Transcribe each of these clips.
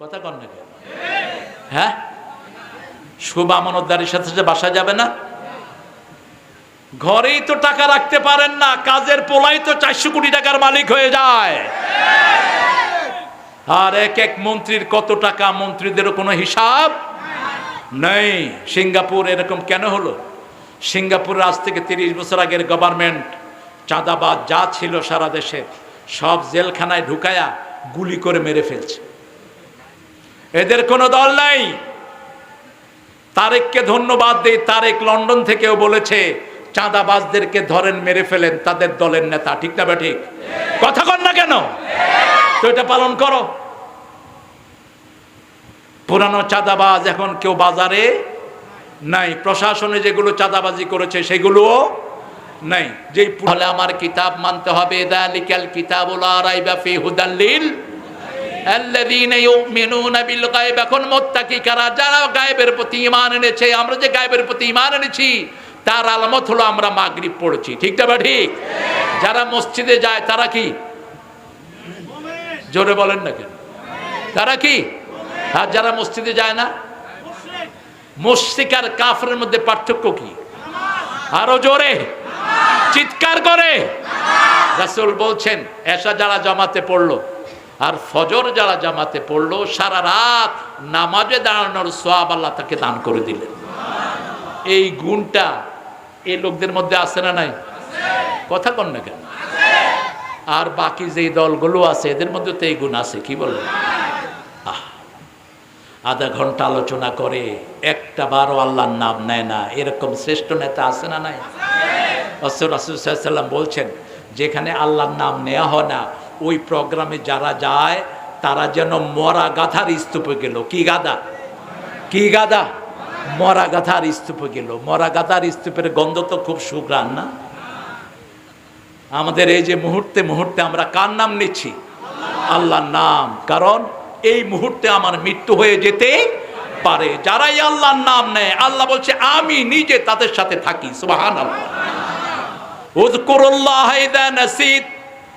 কথা কন না কেন? হ্যাঁ? শুভ আমানতদারির সাথে সাথে বাসা যাবে না? ঘরেই তো টাকা রাখতে পারেন না, কাজের পোলাই তো চারশো কোটি টাকার মালিক হয়ে যায়। আর এক এক মন্ত্রীর কত টাকা মন্ত্রীদেরও কোনো হিসাব নেই। সিঙ্গাপুর এরকম কেন হলো? সিঙ্গাপুরের আজ থেকে তিরিশ বছর আগের গভর্নমেন্ট চাঁদাবাদ যা ছিল সারা দেশে, সব জেলখানায় ঢুকায়া গুলি করে মেরে ফেলছে। এদের কোনো দল নাই। তারেককে ধন্যবাদ দিই। তারেক লন্ডন থেকেও বলেছে, চাঁদাবাজদেরকে ধরেন, মেরে ফেলেন, তাদের দলের নেতা। ঠিক না ঠিক কথা কন না কেন? তো এটা পালন করো। পুরানো চাঁদাবাজ এখন কেউ বাজারে নাই। প্রশাসনে যেগুলো চাঁদাবাজি করেছে, সেগুলোও নাই। যেই আমার কিতাব মানতে হবে। রাইবা ফি হুদাল্লিল এখন মুত্তাকি কারা যারা গায়েবের প্রতি ঈমান এনেছে, আমরা যে গায়েবের প্রতি ঈমান এনেছি, তার আলামত হলো আমরা মাগরিব পড়েছি। ঠিকটা বা ঠিক? যারা মসজিদে যায়, তারা কি? জোরে বলেন না কেন? তারা কি? আর যারা মসজিদে যায় না? মস্তিক আর কাফরের মধ্যে পার্থক্য কি? আরও জোরে। চিৎকার করে। রাসূল বলছেন এসা যারা জামাতে পড়ল আর ফজর যারা জামাতে পড়ল, সারা রাত নামাজে দাঁড়ানোর সোয়াব আল্লাহ তাকে দান করে দিলেন। এই গুণটা এই লোকদের মধ্যে আছে না নাই? কথা কন না কেন? আর বাকি যেই দলগুলো আছে, এদের মধ্যে তো এই গুণ আছে, কি বলব? আধা ঘণ্টা আলোচনা করে, একটা বারও আল্লাহর নাম নেয় না। এরকম শ্রেষ্ঠ নেতা আছে না নাই? অসর রাসুসাল্লাম বলছেন, যেখানে আল্লাহর নাম নেওয়া হয় না ওই প্রোগ্রামে যারা যায়, তারা যেন মরা গাধার স্তূপে গেল। কি গাদা কি গাদা মরা গাধার স্তূপে গেল। মরা গাধার স্তূপের গন্ধ তো খুব সুগ্রাণ না? আমাদের এই যে মুহূর্তে মুহূর্তে আমরা কার নাম নিচ্ছি? আল্লাহর নাম। কারণ এই মুহূর্তে আমার মৃত্যু হয়ে যেতে পারে। যারাই আল্লাহর নাম নেয়, আল্লাহ বলছে, আমি নিজে তাদের সাথে থাকি। সুবাহান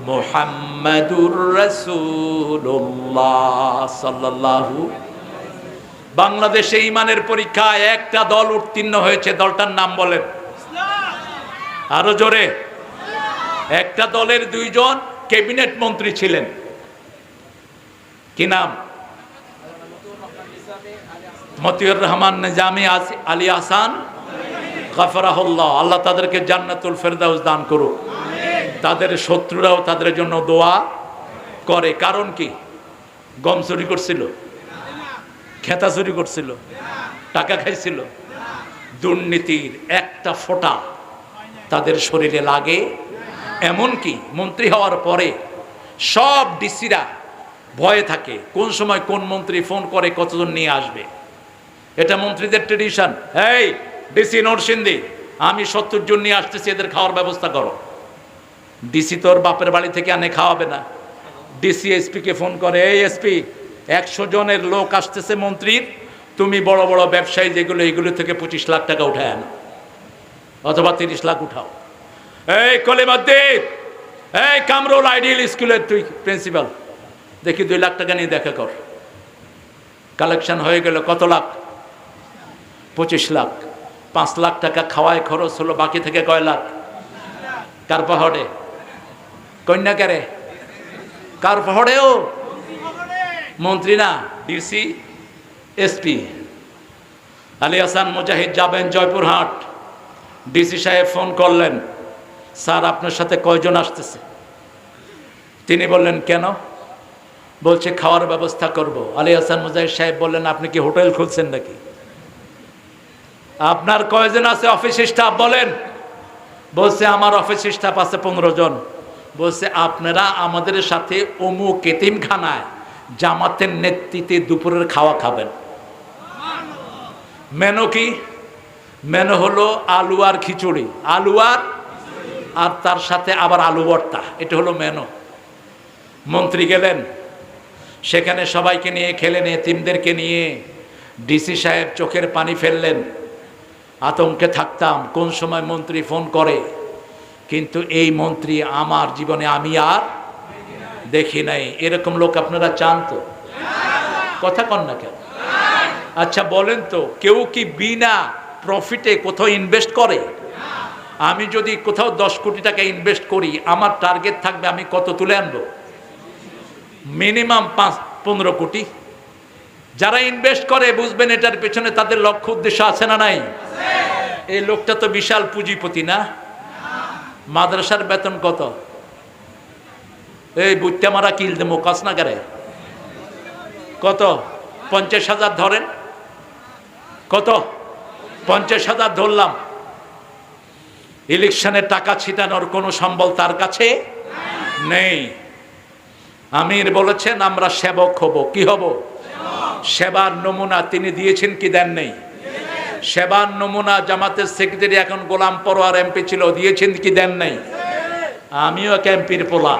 মুহাম্মাদুর রাসূলুল্লাহ সাল্লাল্লাহু বাংলাদেশে ইমানের পরীক্ষায় একটা দল উত্তীর্ণ হয়েছে, দলটার নাম বলেন। আরও জোরে। একটা দলের দুইজন ক্যাবিনেট মন্ত্রী ছিলেন। কি নাম? মতিউর রহমান নিজামি আলী আসান গাফরাহুল্লাহ। আল্লাহ তাদেরকে জান্নাতুল ফেরদাউস দান করুক। তাদের শত্রুরাও তাদের জন্য দোয়া করে। কারণ কি? গম চুরি করছিল, খেতা চুরি করছিল, টাকা খাইছিল। দুর্নীতির একটা ফোঁটা তাদের শরীরে লাগে। এমনকি মন্ত্রী হওয়ার পরে সব ডিসিরা ভয়ে থাকে, কোন সময় কোন মন্ত্রী ফোন করে কতজন নিয়ে আসবে। এটা মন্ত্রীদের ট্রেডিশন এই, ডিসি নরসিংদী, আমি সত্তর জন নিয়ে আসতেছি, এদের খাওয়ার ব্যবস্থা করো। ডিসি তোর বাপের বাড়ি থেকে আনে, খাওয়াবে না। ডিসি এসপিকে ফোন করে, এই এসপি একশো জনের লোক আসতেছে মন্ত্রীর, তুমি বড় বড় ব্যবসায়ী যেগুলো, এগুলো থেকে পঁচিশ লাখ টাকা উঠায় আনো। অথবা তিরিশ লাখ উঠাও। এই কলিমদ্দিন, এই কামরুল আইডিয়াল স্কুলের তুই প্রিন্সিপাল, দেখি দুই লাখ টাকা নিয়ে দেখা কর। কালেকশন হয়ে গেল কত লাখ? পঁচিশ লাখ। পাঁচ লাখ টাকা খাওয়ায় খরচ হলো, বাকি থেকে কয় লাখ? কার পাহাড়ে? কন্যাকারে কার? পাহাড়েও মন্ত্রী না, ডিসি, এসপি। আলী হাসান মুজাহিদ যাবেন জয়পুরহাট। ডিসি সাহেব ফোন করলেন, স্যার, আপনার সাথে কয়জন আসতেছে? তিনি বললেন, কেন? বলছে, খাওয়ার ব্যবস্থা করব। আলী হাসান মুজাহিদ সাহেব বললেন, আপনি কি হোটেল খুলছেন নাকি? আপনার কয়জন আছে অফিস স্টাফ বলেন? বলছে, আমার অফিস স্টাফ আছে পনেরো জন। বলছে, আপনারা আমাদের সাথে অমুক এতিমখানায় জামাতের নেতৃত্বে দুপুরের খাওয়া খাবেন। মেনু কি? মেনু হলো আলু আর খিচুড়ি। আলু আর? আর তার সাথে আবার আলু ভর্তা। এটা হলো মেনু। মন্ত্রী গেলেন। সেখানে সবাইকে নিয়ে খেলেন, এতিমদেরকে নিয়ে। ডিসি সাহেব চোখের পানি ফেললেন। আতঙ্কে থাকতাম, কোন সময় মন্ত্রী ফোন করে। কিন্তু এই মন্ত্রী আমার জীবনে আমি আর দেখি নাই। এরকম লোক আপনারা চান তো? কথা কন না কেন? আচ্ছা বলেন তো, কেউ কি বিনা প্রফিটে কোথাও ইনভেস্ট করে? আমি যদি কোথাও দশ কোটি টাকা ইনভেস্ট করি, আমার টার্গেট থাকবে আমি কত তুলে আনব? মিনিমাম পাঁচ, পনেরো কোটি। যারা ইনভেস্ট করে, বুঝবেন এটার পেছনে তাদের লক্ষ্য উদ্দেশ্য আছে না নাই? এই লোকটা তো বিশাল পুঁজিপতি না? মাদ্রাসার বেতন কত? এই বুঝতে মারা কিল দেবো কাস না করে। কত? পঞ্চাশ হাজার ধরেন। কত? পঞ্চাশ হাজার ধরলাম। ইলেকশনে টাকা ছিটানোর কোনো সম্বল তার কাছে নেই। আমির বলেছেন, আমরা সেবক হব। কি হব? সেবার নমুনা তিনি দিয়েছেন কি দেন নেই? সেবার নমুনা জামাতের সেক্রেটারি এখন গোলাম পরোয়ার এমপি ছিল, দিয়েছেন কি দেন নাই? আমিও এক এমপির পোলা।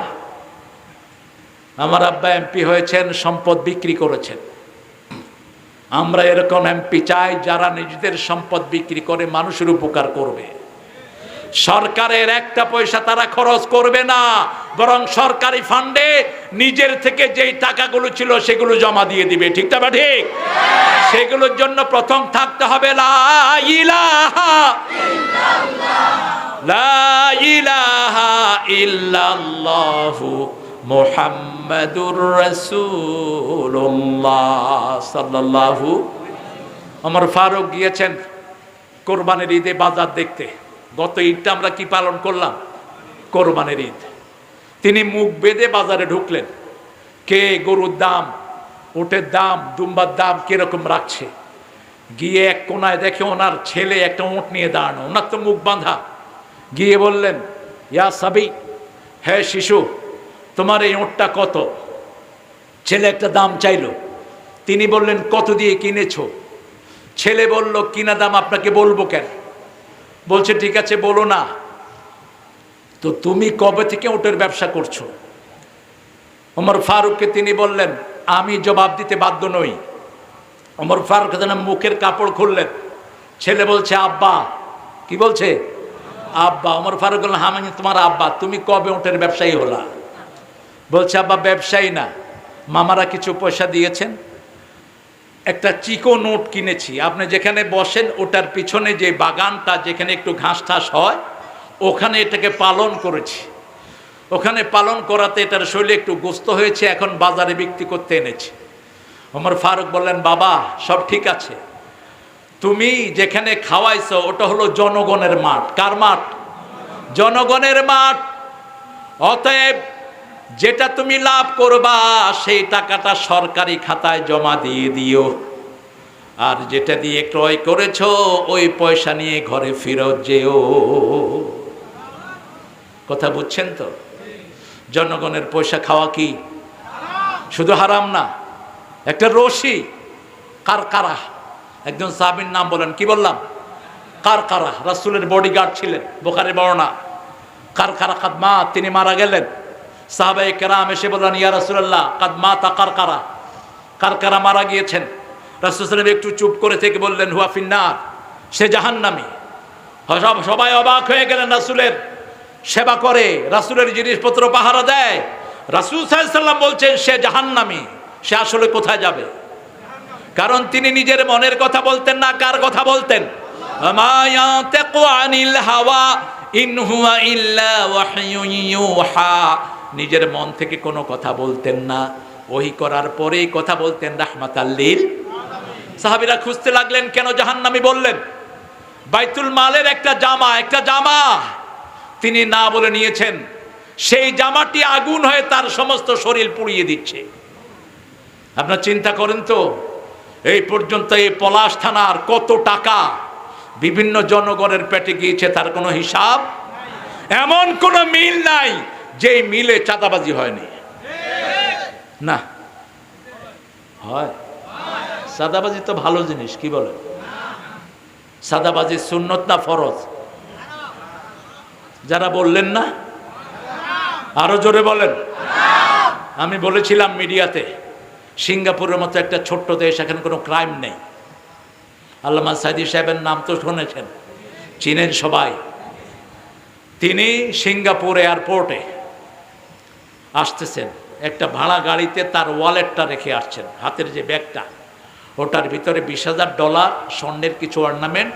আমার আব্বা এমপি হয়েছেন, সম্পদ বিক্রি করেছেন। আমরা এরকম এমপি চাই যারা নিজেদের সম্পদ বিক্রি করে মানুষের উপকার করবে। সরকারের একটা পয়সা তারা খরচ করবে না, বরং সরকারি ফান্ডে নিজের থেকে যেই টাকাগুলো ছিল সেগুলো জমা দিয়ে দিবে। ঠিক তা ঠিক? সেগুলোর জন্য প্রথম থাকতে হবে মুহাম্মাদুর আমার ফারুক গিয়েছেন কোরবানির ঈদে বাজার দেখতে। গত ঈদটা আমরা কি পালন করলাম? কোরবানের ঈদ। তিনি মুখ বেঁধে বাজারে ঢুকলেন। কে গরুর দাম ওটের দাম, দুম্বার দাম কীরকম রাখছে? গিয়ে এক কোনায় দেখে ওনার ছেলে একটা ওঁট নিয়ে দাঁড়ানো। ওনার তো মুখ বাঁধা। গিয়ে বললেন, ইয়া সাবি হ্যাঁ শিশু, তোমার এই ওঁটটা কত? ছেলে একটা দাম চাইলো। তিনি বললেন, কত দিয়ে কিনেছো? ছেলে বলল, কিনা দাম আপনাকে বলব কেন? বলছে, ঠিক আছে, বলো না। তো তুমি কবে থেকে ওটের ব্যবসা করছ? ওমর ফারুককে তিনি বললেন, আমি জবাব দিতে বাধ্য নই। ওমর ফারুক মুখের কাপড় খুললেন। ছেলে বলছে, আব্বা। কি বলছে? আব্বা। ওমর ফারুক বললেন হামি তোমার আব্বা, তুমি কবে ওটের ব্যবসায়ী হলা? বলছে, আব্বা, ব্যবসায়ী না। মামারা কিছু পয়সা দিয়েছেন একটা চিকো নোট কিনেছি। আপনি যেখানে বসেন, ওটার পিছনে যে বাগানটা, যেখানে একটু ঘাস ঠাস হয়, ওখানে এটাকে পালন করেছি। ওখানে পালন করাতে এটার শরীরে একটু গোস্ত হয়েছে, এখন বাজারে বিক্রি করতে এনেছি। আমার ফারুক বললেন, বাবা, সব ঠিক আছে। তুমি যেখানে খাওয়াইছ, ওটা হলো জনগণের মাঠ। কার মাঠ? জনগণের মাঠ। অতএব যেটা তুমি লাভ করবা, সেই টাকাটা সরকারি খাতায় জমা দিয়ে দিও। আর যেটা দিয়ে ক্রয় করেছ, ওই পয়সা নিয়ে ঘরে ফেরত যেও। কথা বুঝছেন তো? জনগণের পয়সা খাওয়া কি? শুধু হারাম না, একটা রশি কার কারা একজন সাবির নাম বলেন, কি বললাম? কার কারা রাসুলের বডিগার্ড ছিলেন বোখারে কার কারা কাদমা তিনি মারা গেলেন। সাহাবাই কেরাম এসে বললেন, ইয়া রাসুল্লাহ কাদমা তা কার কারা কার কারা মারা গিয়েছেন। রাসুল সাল্লাম একটু চুপ করে থেকে বললেন, হুয়া ফিন্নার, সে জাহান্নামি। সব, সবাই অবাক হয়ে গেলেন রাসুলের সেবা করে। রাসুলের জিনিসপত্র পাহারা দেয়। রাসুল সাল্লাম বলছেন, সে জাহান্নামি, সে আসলে কোথায় যাবে? কারণ তিনি নিজের মনের কথা বলতেন না, কার কথা বলতেন? মা হাওয়া, ইন হুয়া ইল্লা নিজের মন থেকে কোনো কথা বলতেন না। ওহি করার পরেই কথা বলতেন রাহমাত আল্লিল সাহাবিরা খুঁজতে লাগলেন, কেন জাহান্নামি বললেন? বাইতুল মালের একটা জামা একটা জামা। তিনি না বলে নিয়েছেন, সেই জামাটি আগুন হয়ে তার সমস্ত শরীর পুড়িয়ে দিচ্ছে। আপনার চিন্তা করেন তো, এই পর্যন্ত এই পলাশ থানার কত টাকা বিভিন্ন জনগণের পেটে গিয়েছে, তার কোনো হিসাব এমন কোনো মিল নাই। যেই মিলে চাঁদাবাজি হয়নি। না। হয়। চাঁদাবাজি তো ভালো জিনিস, কি বলে সাদাবাজি সুন্নত না ফরজ? যারা বললেন না? আরও জোরে বলেন। আমি বলেছিলাম মিডিয়াতে, সিঙ্গাপুরের মতো একটা ছোট্ট দেশ, এখানে কোনো ক্রাইম নেই। আল্লামা সাইদি সাহেবের নাম তো শুনেছেন। চিনেন সবাই। তিনি সিঙ্গাপুর এয়ারপোর্টে আসতেছেন। একটা ভাড়া গাড়িতে তার ওয়ালেটটা রেখে আসছেন, হাতের যে ব্যাগটা। ওটার ভিতরে বিশ হাজার ডলার স্বর্ণের কিছু অর্নামেন্ট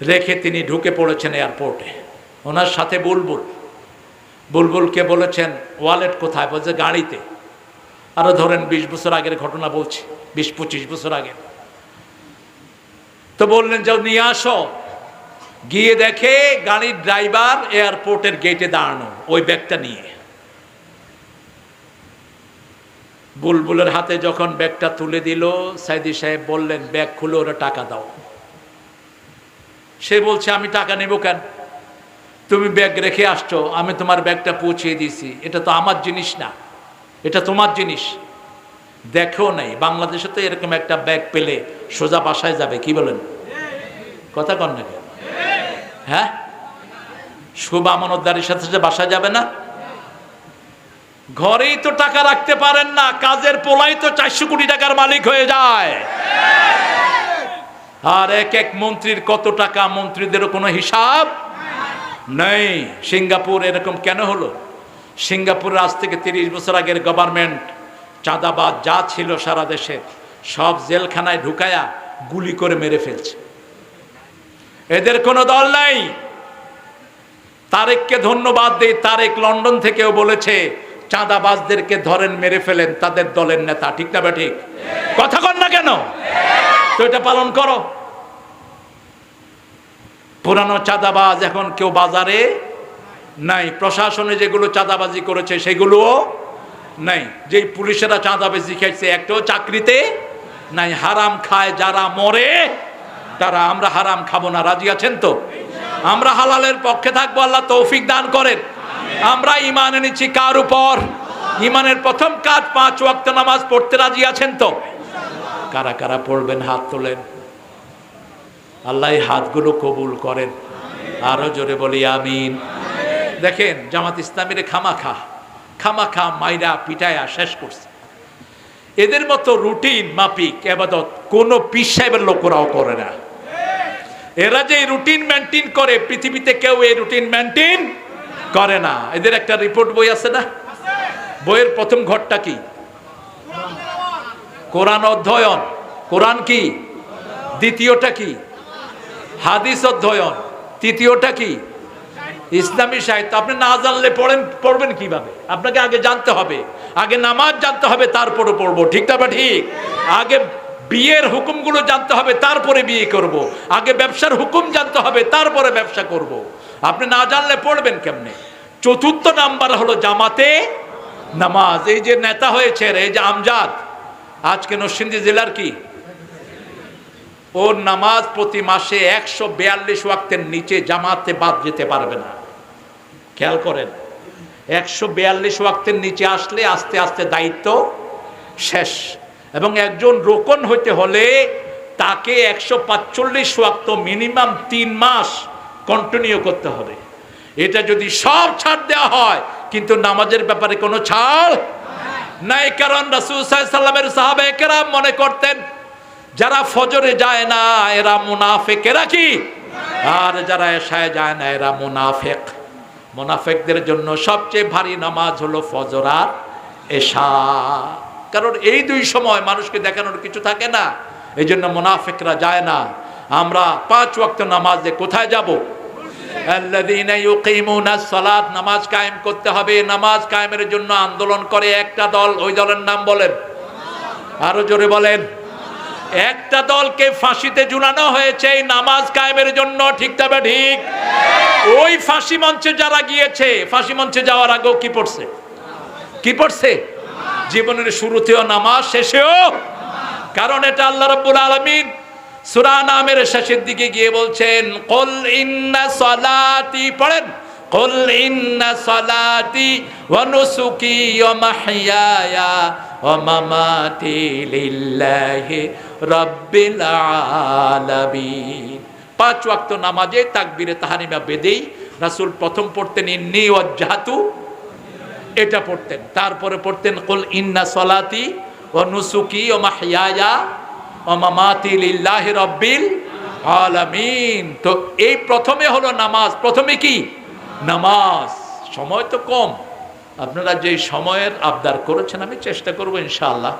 রেখে তিনি ঢুকে পড়েছেন এয়ারপোর্টে ওনার সাথে বুলবুল। বুলবুলকে বলেছেন, ওয়ালেট কোথায়? বলছে, গাড়িতে। আরও ধরেন, বিশ বছর আগের ঘটনা বলছি, বিশ পঁচিশ বছর আগে। তো বললেন, যাও নিয়ে আসো। গিয়ে দেখে গাড়ির ড্রাইভার এয়ারপোর্টের গেটে দাঁড়ানো, ওই ব্যাগটা নিয়ে। বুলবুলের হাতে যখন ব্যাগটা তুলে দিল, সাইদি সাহেব বললেন, ব্যাগ খুলে ওরা টাকা দাও। সে বলছে, আমি টাকা নেব কেন? তুমি ব্যাগ রেখে আসছো, আমি তোমার ব্যাগটা পৌঁছিয়ে দিয়েছি। এটা তো আমার জিনিস না, এটা তোমার জিনিস। দেখেও নাই, বাংলাদেশে তো এরকম একটা ব্যাগ পেলে সোজা বাসায় যাবে, কি বলেন? কথা কন নাকি হ্যাঁ? শুভ আমানতদারির সাথে সাথে বাসায় যাবে না? ঘরেই তো টাকা রাখতে পারেন না, কাজের পোলাই তো চারশো কোটি টাকার মালিক হয়ে যায়। আর এক এক মন্ত্রীর কত টাকা মন্ত্রীদেরও কোনো হিসাব নেই। সিঙ্গাপুর এরকম কেন হলো? সিঙ্গাপুরের আজ থেকে তিরিশ বছর আগের গভর্নমেন্ট চাঁদাবাদ যা ছিল সারা দেশে, সব জেলখানায় ঢুকায়া গুলি করে মেরে ফেলছে। এদের কোনো দল নাই। তারেককে ধন্যবাদ দেই, তারেক লন্ডন থেকেও বলেছে চাঁদাবাজদেরকে ধরেন, মেরে ফেলেন, তাদের দলের নেতা, ঠিক না বা ঠিক? কথা কন না কেন? তো এটা পালন করো। পুরানো চাঁদাবাজ এখন কেউ বাজারে নাই। প্রশাসনে যেগুলো চাঁদাবাজি করেছে, সেগুলোও নাই। যেই পুলিশেরা চাঁদাবাজি খাইছে একটাও চাকরিতে নাই। হারাম খায়, যারা মরে, তারা আমরা হারাম খাব না। রাজি আছেন তো? আমরা হালালের পক্ষে থাকব, আল্লাহ তৌফিক দান করেন। আমরা ইমান এনেছি কার উপর? ইমানের প্রথম কাজ পাঁচ ওয়াক্ত নামাজ পড়তে রাজি আছেন তো? কারা কারা পড়বেন হাত তোলেন। আল্লাহ হাতগুলো কবুল করেন। আরও জোরে বলি, আমিন। দেখেন, জামাত ইসলামীর খামাখা খামাখা মাইরা পিটায়া শেষ করছে। এদের মতো রুটিন মাপিক এবাদত কোনো পিস সাহেবের লোকরাও করে না। এরা যে রুটিন মেনটেন করে, পৃথিবীতে কেউ এই রুটিন মেনটেন করে না। এদের একটা রিপোর্ট বই আছে না? বইয়ের প্রথম ঘরটা কি? কোরআন অধ্যয়ন। কোরআন কি? দ্বিতীয়টা কি? হাদিস অধ্যয়ন। তৃতীয়টা কি? ইসলামী সাহিত্য। আপনি না জানলে পড়েন পড়বেন কীভাবে? আপনাকে আগে জানতে হবে। আগে নামাজ জানতে হবে তারপরে পড়ব। ঠিক না বা ঠিক? আগে বিয়ের হুকুমগুলো জানতে হবে, তারপরে বিয়ে করব। আগে ব্যবসার হুকুম জানতে হবে, তারপরে ব্যবসা করব। আপনি না জানলে পড়বেন কেমনে? চতুর্থ নাম্বার হলো জামাতে নামাজ। এই যে নেতা হয়েছে এই যে আমজাদ, আজকে নরসিংদী জেলার কি? ওর নামাজ প্রতি মাসে একশো বিয়াল্লিশ ওয়াক্তের নিচে জামাতে বাদ যেতে পারবে না। খেয়াল করেন, একশো বিয়াল্লিশ ওয়াক্তের নিচে আসলে আস্তে আস্তে দায়িত্ব শেষ। এবং একজন রোকন হইতে হলে তাকে একশো পাঁচচল্লিশ ওয়াক্ত মিনিমাম তিন মাস কন্টিনিউ করতে হবে। এটা যদি সব ছাড় দেওয়া হয়, কিন্তু নামাজের ব্যাপারে কোনো ছাড় নাই। কারণ রাসুল সাল্লামের সাহাবে মনে করতেন, যারা ফজরে যায় না, এরা মুনাফেকেরা কি? আর যারা এসায় যায় না, এরা মুনাফেক। মুনাফেকদের জন্য সবচেয়ে ভারী নামাজ হলো ফজর আর এশা। কারণ এই দুই সময় মানুষকে দেখানোর কিছু থাকে না। এই জন্য মুনাফেকরা যায় না। আমরা পাঁচ ওয়াক্ত নামাজে কোথায় যাব? সালাত নামাজ কায়েম করতে হবে। নামাজ কায়েমের জন্য আন্দোলন করে একটা দল। ওই দলের নাম বলেন। আরও জোরে বলেন। একটা দলকে ফাঁসিতে ঝুলানো হয়েছে। এই নামাজ কায়েমের জন্য ঠিক তবে ঠিক? ওই ফাঁসি মঞ্চে যারা গিয়েছে, ফাঁসি মঞ্চে যাওয়ার আগেও কি পড়ছে? কি পড়ছে? জীবনের শুরুতেও নামাজ, শেষেও। কারণ এটা আল্লাহ রাব্বুল আলামিন সূরা নামের শেষের দিকে গিয়ে বলছেন, কল ইন্না সলাতি, পড়েন, কল ইন্না সলাতি ওয়া নুসুকি ওয়া মাহইয়ায়া ওয়া মামাতি লিল্লাহি রাব্বিল আলামিন। পাঁচ ওয়াক্ত নামাজে তাকবীরে তাহারিমা বেদেই রাসূল প্রথম পড়তেন, ইন্নি ওয়াজ্জাহাতু এটা পড়তেন। তারপরে পড়তেন কুল ইন্না সলাতি ও নুসুকি ও মাহিয়ায়া ও মামাতি লিল্লাহি রাব্বিল আলামিন। তো এই প্রথমে হলো নামাজ। প্রথমে কি? নামাজ। সময় তো কম। আপনারা যে সময়ের আবদার করেছেন আমি চেষ্টা করব ইনশাআল্লাহ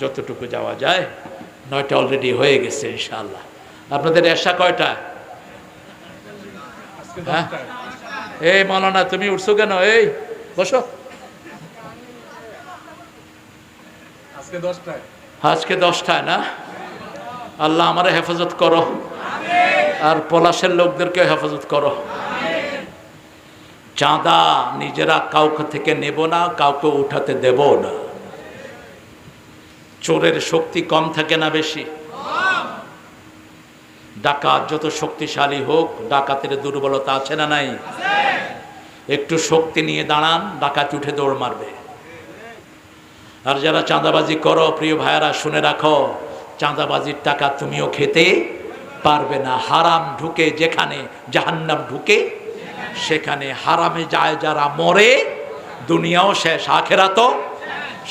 যতটুকু যাওয়া যায়। নয়টা অলরেডি হয়ে গেছে ইনশাআল্লাহ। আপনাদের এসা কয়টা? হ্যাঁ? এই মৌলানা তুমি উঠছো কেন? এই বসো। আজকে দশটায়? না? আল্লাহ আমারে হেফাজত করো। আর পলাশের লোকদেরকে হেফাজত করো। চাঁদা নিজেরা কাউকে থেকে নেব না, কাউকে উঠাতে দেব না। চোরের শক্তি কম থাকে না বেশি? ডাকাত যত শক্তিশালী হোক, ডাকাতের দুর্বলতা আছে না নাই? একটু শক্তি নিয়ে দাঁড়ান, ডাকাত উঠে দৌড় মারবে। আর যারা চাঁদাবাজি করো প্রিয় ভাইয়ারা শুনে রাখো চাঁদাবাজির টাকা তুমিও খেতে পারবে না। হারাম ঢুকে যেখানে জাহান্নাম ঢুকে সেখানে হারামে যায় যারা মরে দুনিয়াও শেষ আখেরা তো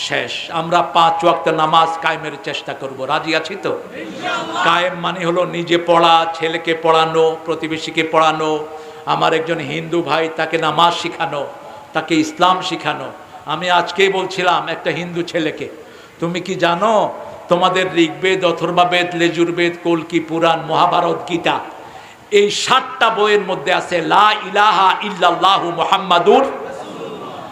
শেষ। আমরা পাঁচ ওয়াক্ত নামাজ কায়েমের চেষ্টা করব। রাজি আছি তো? কায়েম মানে হলো নিজে পড়া ছেলেকে পড়ানো প্রতিবেশীকে পড়ানো আমার একজন হিন্দু ভাই তাকে নামাজ শিখানো তাকে ইসলাম শিখানো আমি আজকেই বলছিলাম একটা হিন্দু ছেলেকে, তুমি কি জানো, তোমাদের ঋগ্বেদ অথর্বাবেদ লেজুরবেদ কলকি পুরাণ, মহাভারত, গীতা, এই সাতটা বইয়ের মধ্যে আছে, লা ইলাহা ইল্লাল্লাহু মোহাম্মাদুর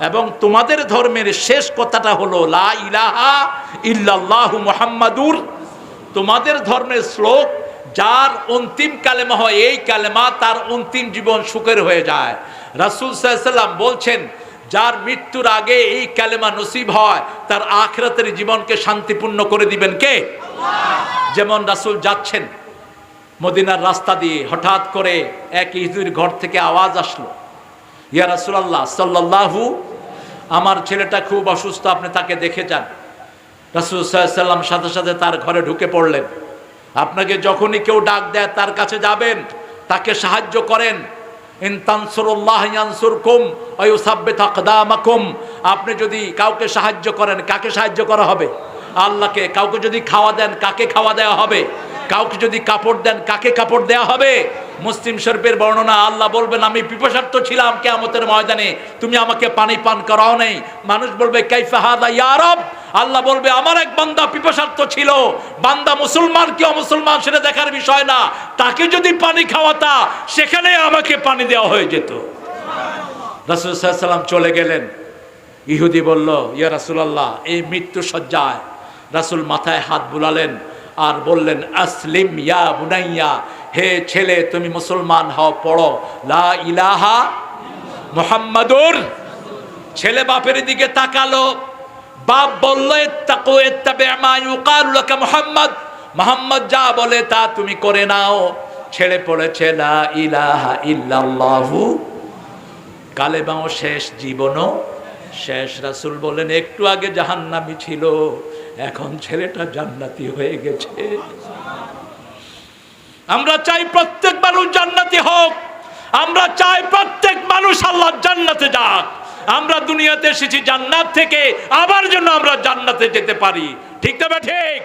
এবং তোমাদের ধর্মের শেষ কথাটা হলো, লা ইলাহা ইল্লাল্লাহু মোহাম্মাদুর তোমাদের ধর্মের শ্লোক, যার অন্তিম কালেমা হয়, এই কালেমা তার অন্তিম জীবন সুখের হয়ে যায়। রাসূল সাল্লাম বলছেন যার মৃত্যুর আগে এই কালেমা নসিব হয়, তার আখরাতের জীবনকে শান্তিপূর্ণ করে দিবেন কে? যেমন রাসূল যাচ্ছেন মদিনার রাস্তা দিয়ে, হঠাৎ করে এক ইহুদির ঘর থেকে আওয়াজ আসলো। ইয়া রাসূলুল্লাহ, সাল্লাল্লাহু, আমার ছেলেটা খুব অসুস্থ, আপনি তাকে দেখে যান। রাসূল সাল্লাম সাথে সাথে তার ঘরে ঢুকে পড়লেন। আপনাকে যখনই কেউ ডাক দেয়, তার কাছে যাবেন, তাকে সাহায্য করেন। আপনি যদি কাউকে সাহায্য করেন, কাকে সাহায্য করা হবে? আল্লাহকে। কাউকে যদি খাওয়া দেন, কাকে খাওয়া দেওয়া হবে? কাউকে যদি কাপড় দেন, কাকে কাপড় দেওয়া হবে? মুসলিম শরীফের বর্ণনা, আল্লাহ বলবেন, আমি পিপাসার্থ ছিলাম কেয়ামতের ময়দানে। তুমি আমাকে পানি পান করাও নেই। মানুষ বলবে, কাইফা হাদা ইয়ারব আল্লাহ বলবে, আমার এক বান্দা পিপাসার্থ ছিল। বান্দা মুসলমান কি অমুসলমান সেটা দেখার বিষয় না। তাকে যদি পানি খাওয়াতা, সেখানে আমাকে পানি দেওয়া হয়ে যেত। রাসুল সাল্লাম চলে গেলেন। ইহুদি বলল, ইয়া রাসুলাল্লাহ, এই মৃত্যু সজ্জায়। রাসুল মাথায় হাত বুলালেন আর বললেন, আসলিম ইয়া বুনাইয়া, হে ছেলে, তুমি মুসলমান হও, পড়ো। লা ইলাহা মোহাম্মদুর। ছেলে বাপের দিকে তাকালো। বাপ বলল মুহাম্মদ। মুহাম্মদ যা বলে তা তুমি করে নাও। ছেড়ে পড়েছে, লা ইলাহা শেষ, জীবনও শেষ। রাসুল বলেন, একটু আগে জাহান্নামি ছিল, এখন ছেলেটা জান্নাতি হয়ে গেছে। আমরা চাই প্রত্যেক মানুষ জান্নাতি হোক। আমরা চাই প্রত্যেক মানুষ আল্লাহ জান্নাতে যাক। আমরা দুনিয়াতে এসেছি জান্নাত থেকে আবার জন্য আমরা জান্নাতে যেতে পারি। ঠিক তবে ঠিক?